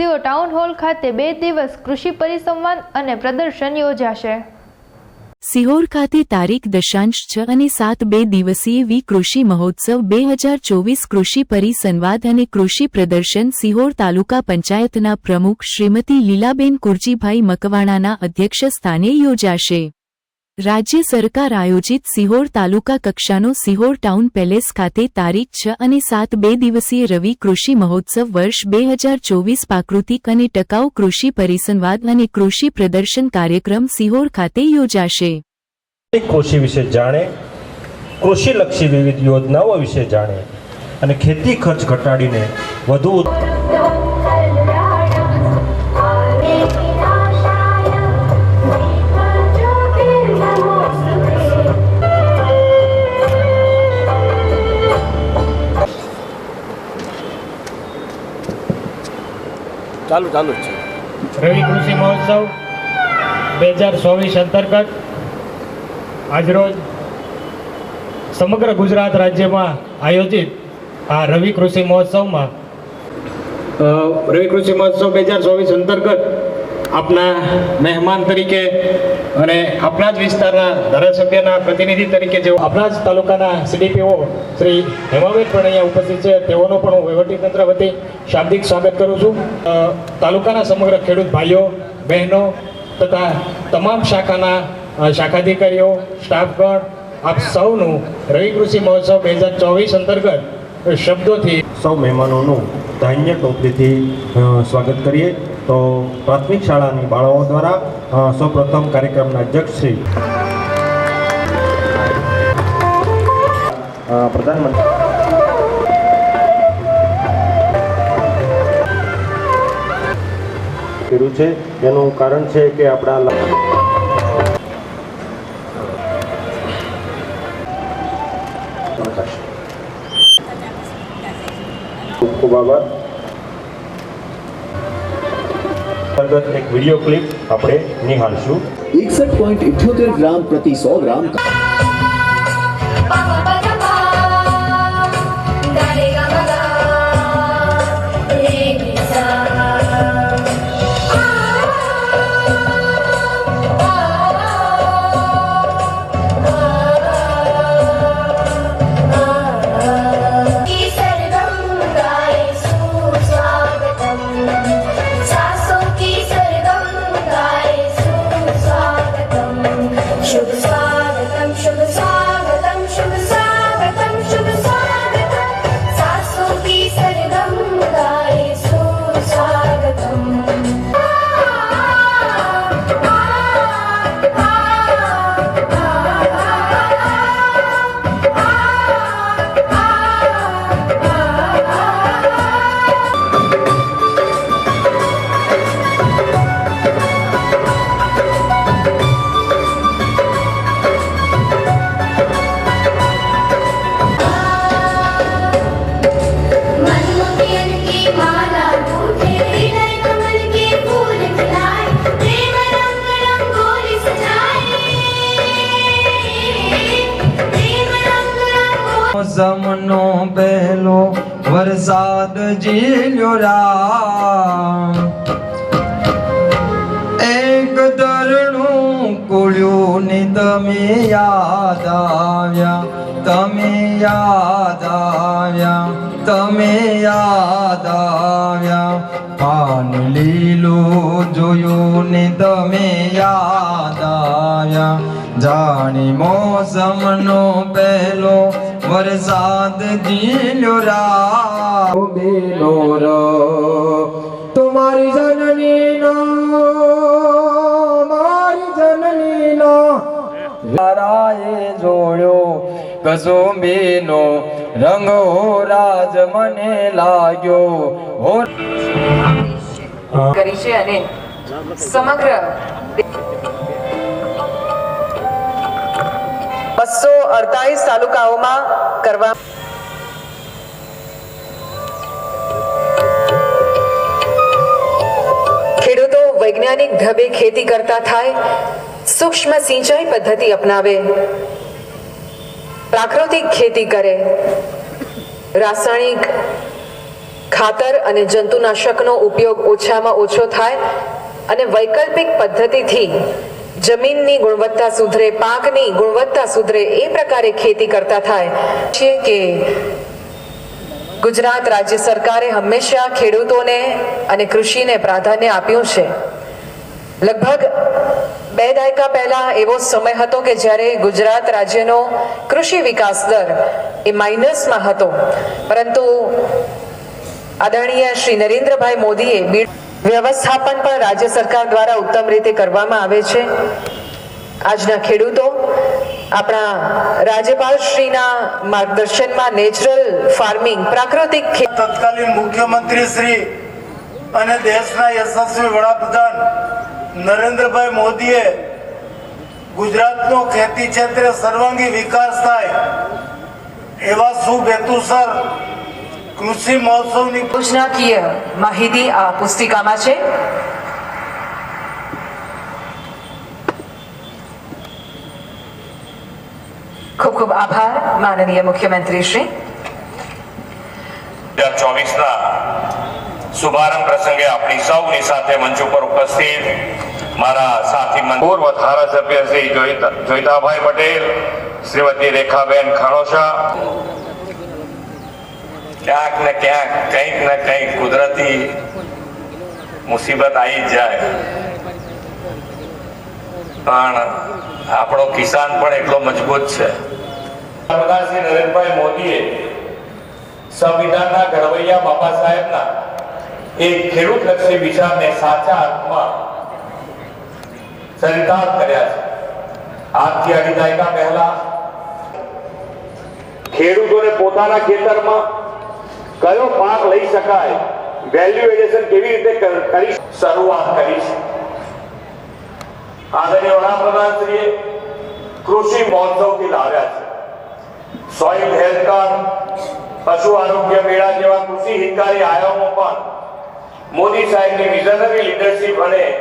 સિઓ town hall ખાતે બે દિવસ કૃષિ પરિસંવાદ અને પ્રદર્શન યોજાશે. સિહોર ખાતે તારીખ દશાંશ છ અને સાત બે દિવસીય વી કૃષિ મહોત્સવ બે હજાર ચોવીસ કૃષિ પરિસંવાદ અને કૃષિ પ્રદર્શન સિહોર તાલુકા પંચાયતના પ્રમુખ શ્રીમતી લીલાબેન કુરજીભાઈ મકવાણાના અધ્યક્ષ સ્થાને યોજાશે. રાજ્ય સરકાર આયોજિત સિહોર તાલુકા કક્ષાનો સિહોર ટાઉન પેલેસ ખાતે તારીખ છ અને સાત બે દિવસીય રવિ કૃષિ મહોત્સવ વર્ષ બે હજાર ચોવીસ પ્રાકૃતિક અને ટકાઉ કૃષિ પરિસંવાદ અને કૃષિ પ્રદર્શન કાર્યક્રમ સિહોર ખાતે યોજાશે. કૃષિ વિશે જાણે, કૃષિલક્ષી વિવિધ યોજનાઓ વિશે જાણે અને ખેતી ખર્ચ ઘટાડીને વધુ ચાલુ ચાલુ છે. રવિ કૃષિ મહોત્સવ બે હજાર ચોવીસ અંતર્ગત આજરોજ સમગ્ર ગુજરાત રાજ્યમાં આયોજિત આ રવિ કૃષિ મહોત્સવમાં રવિ કૃષિ મહોત્સવ બે હજાર ચોવીસ અંતર્ગત આપના મહેમાન તરીકે અને આપણા જ વિસ્તારના ધારાસભ્યના પ્રતિનિધિ તરીકે જેઓ આપણા જ તાલુકાના સીડીપીઓ શ્રી હેમાબેન પણ અહીંયા ઉપસ્થિત છે, તેઓનો પણ હું વહીવટીતંત્ર વતી શાબ્દિક સ્વાગત કરું છું. તાલુકાના સમગ્ર ખેડૂત ભાઈઓ, બહેનો તથા તમામ શાખાના શાખાધિકારીઓ, સ્ટાફગણ, આપ સૌનું રવિ કૃષિ મહોત્સવ બે હજાર ચોવીસ અંતર્ગત શબ્દોથી સૌ મહેમાનોનું ધાન્ય ટોપલીથી સ્વાગત કરીએ. તો પ્રાથમિક શાળાની બાળાઓ દ્વારા સૌપ્રથમ કાર્યક્રમના અધ્યક્ષ શ્રી પ્રધાનમંત્રી કર્યું છે. એનું કારણ છે કે આપણા ખૂબ ખૂબ આભાર. અંતર્ગત એક વીડિયો ક્લિપ આપણે નિહાળશું. એકસઠ પોઈન્ટ ઇઠ્યોતેર ગ્રામ પ્રતિ સો ગ્રામ વરસાદ ઝીલ્યો રામ. એક ધરણું કુળ્યું ને તમે યાદ આવ્યા, તમે યાદ આવ્યા, તમે યાદ આવ્યા. પાન લીલો જોયું ને તમે યાદ આવ્યા. જાણી મોસમનો પહેલો વરસાદ ઝીલ્યો રામ બેલો ર તમારી જનનીનો મારી જનનીનો. તારાએ જોડ્યો કસુંબીનો રંગ હો રાજ મને લાગ્યો. હો કરી છે અને સમગ્ર બસો અડતાલીસ તાલુકાઓમાં કરવા ખેડૂતો વૈજ્ઞાનિક ઢબે ખેતી કરતા થાય, સૂક્ષ્મ સિંચાઈ પદ્ધતિ અપનાવે. પ્રાકૃતિક ખેતી કરે. રાસાયણિક ખાતર અને જંતુનાશકનો ઉપયોગ ઓછામાં ઓછો થાય અને વૈકલ્પિક પદ્ધતિથી જમીનની ગુણવત્તા સુધરે, પાકની ગુણવત્તા સુધરે એ પ્રકારે ખેતી કરતા થાય છે કે ગુજરાત રાજ્ય સરકારે હંમેશા ખેડૂતોને અને કૃષિને પ્રાધાન્ય આપ્યું છે. લગભગ બે દાયકા પહેલા એવો સમય હતો કે જ્યારે ગુજરાત રાજ્યનો કૃષિ વિકાસ દર એ માઇનસમાં હતો. પરંતુ આદરણીય શ્રી નરેન્દ્રભાઈ મોદીએ બી- વ્યવસ્થાપન પણ રાજ્ય સરકાર દ્વારા ઉત્તમ રીતે કરવામાં આવે છે. આજના ખેડૂતો, આપણા રાજ્યપાલ શ્રીના માર્ગદર્શનમાં નેચરલ ફાર્મિંગ, પ્રાકૃતિક તત્કાલીન મુખ્યમંત્રી શ્રી અને દેશના યશસ્વી વડાપ્રધાન નરેન્દ્રભાઈ મોદીએ ગુજરાતનો ખેતી ક્ષેત્રે સર્વાંગી વિકાસ થાય એવા શુભ હેતુસર કૃષિ મહોત્સવની યોજનાકીય માહિતી આ પુસ્તિકામાં છે. ખૂબ ખૂબ આભાર માનનીય મુખ્યમંત્રી શ્રી. ચોવીસના શુભારંભ પ્રસંગે આપણી સૌની સાથે મંચ ઉપર ઉપસ્થિત મારા સાથી પૂર્વ ધારાસભ્ય શ્રી જોઈતા- જોઈતાભાઈ પટેલ શ્રીમતી રેખાબેન ખાણોશા ક્યાંક ને ક્યાંક, કંઈક ને કંઈક કુદરતી મુસીબત આવી જ જાય. પણ આપણો કિસાન પણ એટલો મજબૂત છે. વડાપ્રધાન શ્રી નરેન્દ્રભાઈ મોદીએ સંવિધાનના ઘડવૈયા બાબા સાહેબના એક ખેડૂત લક્ષી વિચારને સાચા અર્થમાં ચરિતાર્થ કર્યા છે. આજથી અઢી દાયકા પહેલા ખેડૂતોને પોતાના ખેતરમાં કયો પાક લઈ શકાય? વેલ્યુએશન કેવી રીતે કર- શરૂઆત કરી છે આદરણીય વડાપ્રધાન શ્રીએ કૃષિ મહોત્સવથી લાવ્યા છે. સોઇલ હેલ્થ કાર્ડ પશુ આરોગ્ય મેળા જેવા કૃષિ હિતકારી આયામો પણ મોદી સાહેબની વિઝનરી લીડરશિપ અને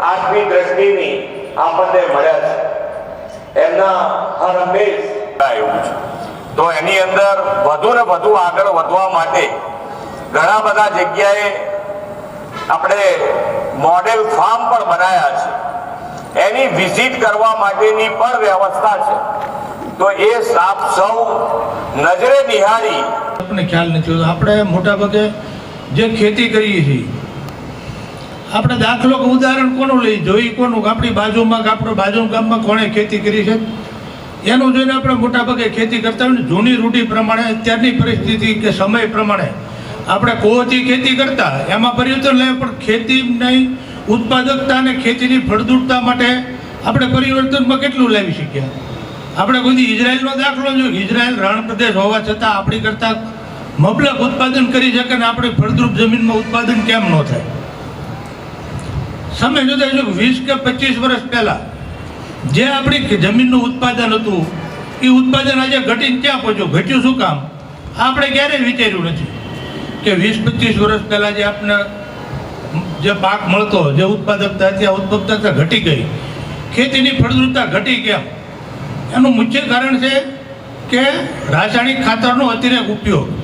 આત્મી દ્રષ્ટિની આપણને મળ્યા છે. એમના હર હંમેશ. આવ્યું છે તો એની અંદર વધુ ને વધુ આગળ વધવા માટે ઘણા બધા જગ્યાએ આપણે મોડેલ ફાર્મ પણ બનાવ્યા છે. એની વિઝિટ કરવા માટેની પણ વ્યવસ્થા છે. તો એ સાપ સૌ નજરે નિહાળી. આપણને ખ્યાલ નથી આપણે મોટાભાગે જે ખેતી કરીએ છીએ, આપણે દાખલો ઉદાહરણ કોનું લઈ જોઈ કોનું? આપણી બાજુમાં કે બાજુ ગામમાં કોણે ખેતી કરી છે? એનું જોઈને આપણે મોટાભાગે ખેતી કરતા હોય જૂની રૂઢી પ્રમાણે અત્યારની પરિસ્થિતિ કે સમય પ્રમાણે આપણે કોહથી ખેતી કરતા, એમાં પરિવર્તન લે પણ ખેતીની ઉત્પાદકતા અને ખેતીની ફળદ્રુપતા માટે આપણે પરિવર્તનમાં કેટલું લાવી શક્યા આપણે કોઈ ઇઝરાયલનો દાખલો જો ઇઝરાયલ રણ પ્રદેશ હોવા છતાં આપણી કરતાં મબલક ઉત્પાદન કરી શકે ને આપણી ફળદ્રુપ જમીનમાં ઉત્પાદન કેમ ન થાય? સમય જોતા વીસ કે પચીસ વર્ષ પહેલા જે આપણી જમીનનું ઉત્પાદન હતું, એ ઉત્પાદન આજે ઘટીને ક્યાં પહોંચ્યું? ઘટ્યું શું કામ? આપણે ક્યારેય વિચાર્યું નથી કે વીસ, પચીસ વર્ષ પહેલાં જે આપણે જે પાક મળતો, જે ઉત્પાદકતા હતી, આ ઉત્પાદકતા ઘટી ગઈ. ખેતીની ફળદ્રુપતા ઘટી ગયા. એનું મુખ્ય કારણ છે કે રાસાયણિક ખાતરનો અતિરેક ઉપયોગ.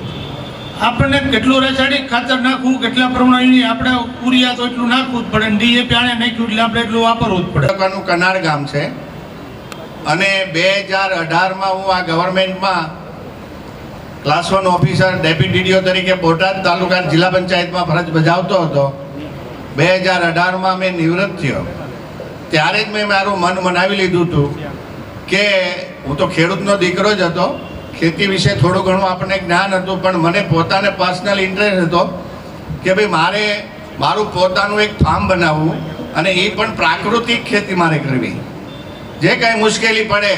આપણને કેટલું રાસાયણિક ખાતર નાખવું, કેટલા પ્રમાણની આપણે ઉરિયા તો એટલું નાખવું જ પડે ડીએપી આણે નાખ્યું એટલે આપણે એટલું વાપરવું જ પડે. તાલુકાનું કનાર ગામ છે. અને બે હજાર અઢારમાં હું આ ગવર્મેન્ટમાં class one officer deputy DDO તરીકે બોટાદ તાલુકા જિલ્લા પંચાયતમાં ફરજ બજાવતો હતો. બે હજાર અઢારમાં મેં નિવૃત્ત થયો. ત્યારે જ મેં મારું મન મનાવી લીધું હતું કે હું તો ખેડૂતનો દીકરો જ હતો. ખેતી વિશે થોડું ઘણું આપણને જ્ઞાન હતું, પણ મને પોતાને પર્સનલ ઇન્ટરેસ્ટ હતો કે ભાઈ મારે મારું પોતાનું એક ફાર્મ બનાવવું અને એ પણ પ્રાકૃતિક ખેતી મારે કરવી. જે કાંઈ મુશ્કેલી પડે,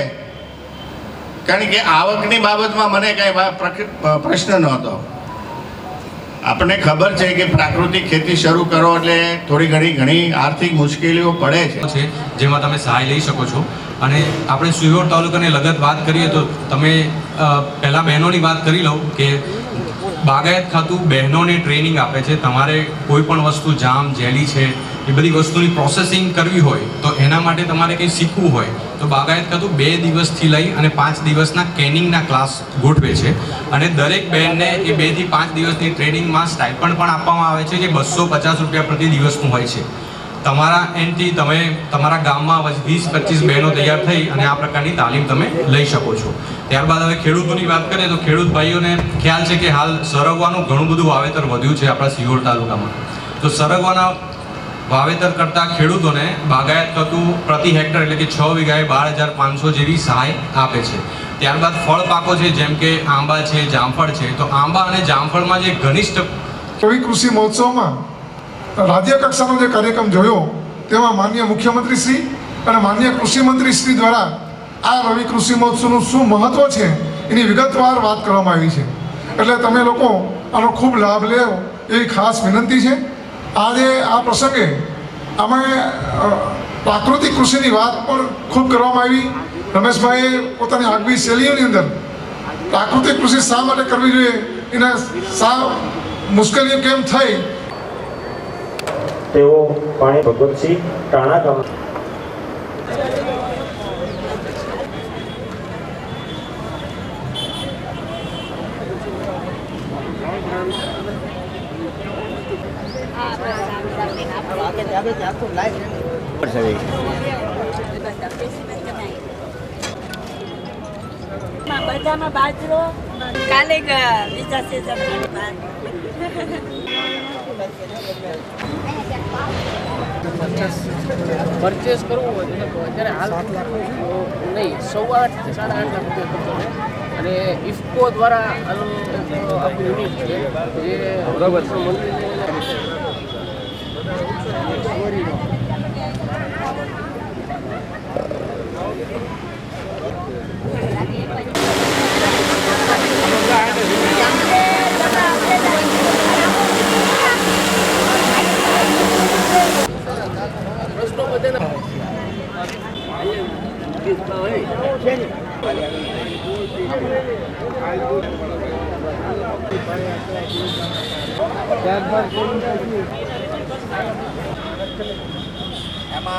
કારણ કે આવકની બાબતમાં મને કાંઈ પ્રશ્ન નહોતો. આપણને ખબર છે કે પ્રાકૃતિક ખેતી શરૂ કરો એટલે થોડી ઘણી ઘણી આર્થિક મુશ્કેલીઓ પડે છે, જેમાં તમે સહાય લઈ શકો છો. અને આપણે સુયોર તાલુકાની લગત વાત કરીએ તો તમે પહેલા બહેનોની વાત કરી લઉં કે બાગાયત ખાતું બહેનોને ટ્રેનિંગ આપે છે. તમારે કોઈ પણ વસ્તુ, જામ, જેલી છે, એ બધી વસ્તુની પ્રોસેસિંગ કરવી હોય તો એના માટે તમારે કંઈ શીખવું હોય તો બાગાયત ખાતું બે દિવસથી લઈ અને પાંચ દિવસના કેનિંગના ક્લાસ ગોઠવે છે. અને દરેક બહેનને એ બેથી પાંચ દિવસની ટ્રેનિંગમાં સ્ટાઇપન્ડ પણ આપવામાં આવે છે, જે બસો પચાસ રૂપિયા પ્રતિ દિવસનું હોય છે. તમારા એન્ડથી તમે તમારા ગામમાં વીસ, પચીસ બહેનો તૈયાર થઈ અને આ પ્રકારની તાલીમ તમે લઈ શકો છો. ત્યારબાદ હવે ખેડૂતોની વાત કરીએ તો ખેડૂત ભાઈઓને ખ્યાલ છે કે હાલ સરગવાનું ઘણું બધું વાવેતર વધ્યું છે આપણા સિહોર તાલુકામાં. તો સરગવાના વાવેતર કરતા ખેડૂતોને બાગાયત થતું પ્રતિ હેક્ટર એટલે કે છ વીઘાએ બાર હજાર પાંચસો જેવી સહાય આપે છે. ત્યારબાદ ફળ પાકો છે, જેમ કે આંબા છે, જામફળ છે. તો આંબા અને જામફળમાં જે ઘનિષ્ઠ કવિ કૃષિ મહોત્સવમાં રાજ્ય કક્ષાનો જે કાર્યક્રમ જોયો, તેમાં માન્ય મુખ્યમંત્રી શ્રી અને માન્ય કૃષિ મંત્રી શ્રી દ્વારા આ રવિ કૃષિ મહોત્સવનું શું મહત્વ છે, એની વિગતવાર વાત કરવામાં આવી છે. એટલે તમે લોકો આનો ખૂબ લાભ લેવો, એવી ખાસ વિનંતી છે. આજે આ પ્રસંગે અમે પ્રાકૃતિક કૃષિની વાત પણ ખૂબ કરવામાં આવી. રમેશભાઈએ પોતાની આગવી શૈલીઓની અંદર પ્રાકૃતિક કૃષિ શા માટે કરવી જોઈએ, એના શા મુશ્કેલીઓ કેમ થઈ તેઓ પાણી ભગવતસિંહ ટાણા ગામ બધામાં બાજરો કાલે બીજા સિઝન પરચેસ કરવું હોય તો અત્યારે હાલ નહીં સવા આઠથી સાડા આઠ લાખ રૂપિયા ખર્ચો છે અને ઇફકો દ્વારા આનું આપણું યુનિટ છે જે બરાબર. પ્રશ્નો